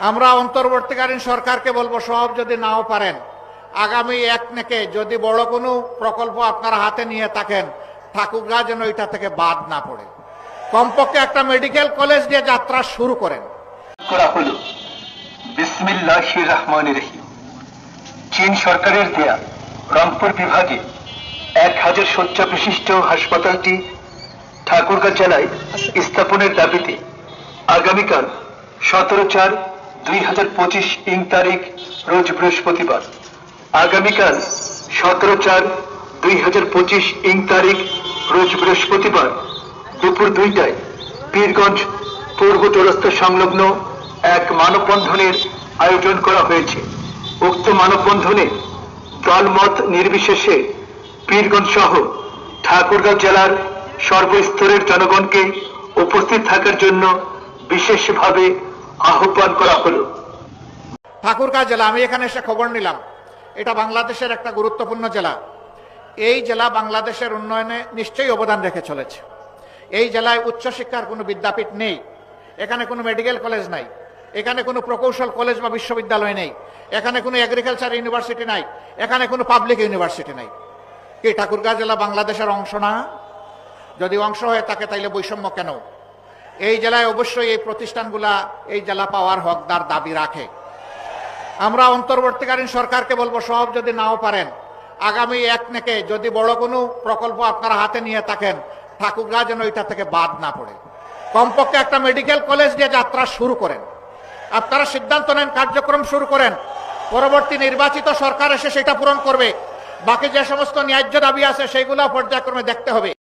আমরা অন্তর্বর্তীকালীন সরকারকে বলব, সব যদি নাও পারেন, আগামী এক নেকে যদি বড় কোনো প্রকল্প আপনারা হাতে নিয়ে থাকেন ঠাকুরগা যেন এটা থেকে বাদ না পড়ে। কমপক্ষে একটা মেডিকেল কলেজ দিয়ে যাত্রা শুরু করেন। করা হলো। বিসমিল্লাহ রহমান রহিম। চীন সরকারের দেয়া রংপুর বিভাগে এক হাজার শয্যা বিশিষ্ট হাসপাতালটি ঠাকুরগাঁ জেলায় স্থাপনের দাবিতে আগামীকাল সতেরো চার দুই হাজার পঁচিশ ইং তারিখ, রোজ বৃহস্পতিবার। আগামীকাল সতেরো চার, দুই হাজার পঁচিশ ইং তারিখ, রোজ বৃহস্পতিবার, দুপুর দুইটায়। পীরগঞ্জ পূর্ব চৌরাস্তা সংলগ্ন এক মানববন্ধনের আয়োজন করা হয়েছে। উক্ত মানববন্ধনে দলমত নির্বিশেষে পীরগঞ্জ সহ ঠাকুরগাঁও জেলার সর্বস্তরের জনগণকে উপস্থিত থাকার জন্য বিশেষভাবে আহ্বান করা হলো। ঠাকুরগাঁ জেলা, আমি এখানে এসে খবর নিলাম। এটা বাংলাদেশের একটা গুরুত্বপূর্ণ জেলা। এই জেলা বাংলাদেশের উন্নয়নে নিশ্চয়ই অবদান রেখে চলেছে। এই জেলায় উচ্চশিক্ষার কোনো বিদ্যাপীঠ নেই। এখানে কোনো মেডিকেল কলেজ নাই। এখানে কোনো প্রকৌশল কলেজ বা বিশ্ববিদ্যালয় নেই। এখানে কোনো এগ্রিকালচার ইউনিভার্সিটি নাই। এখানে কোনো পাবলিক ইউনিভার্সিটি নাই। কি ঠাকুরগাঁ জেলা বাংলাদেশের অংশ না? যদি অংশ হয়ে থাকে, তাইলে বৈষম্য কেন? এই জেলায় অবশ্যই এই প্রতিষ্ঠানগুলা, এই জেলা পাওয়ার হকদার দাবি রাখে। আমরা অন্তর্বর্তীকালীন সরকারকে বলব, সব যদি নাও পারেন, আগামী এক নেকে যদি বড় কোনো প্রকল্প আপনারা হাতে নিয়ে থাকেন ঠাকুরগা যেন এটা থেকে বাদ না পড়ে। কমপক্ষে একটা মেডিকেল কলেজ দিয়ে যাত্রা শুরু করেন। আপনারা সিদ্ধান্ত নেন, কার্যক্রম শুরু করেন। পরবর্তী নির্বাচিত সরকার এসে সেটা পূরণ করবে। বাকি যে সমস্ত ন্যায্য দাবি আছে, সেগুলো পর্যায়ক্রমে দেখতে হবে।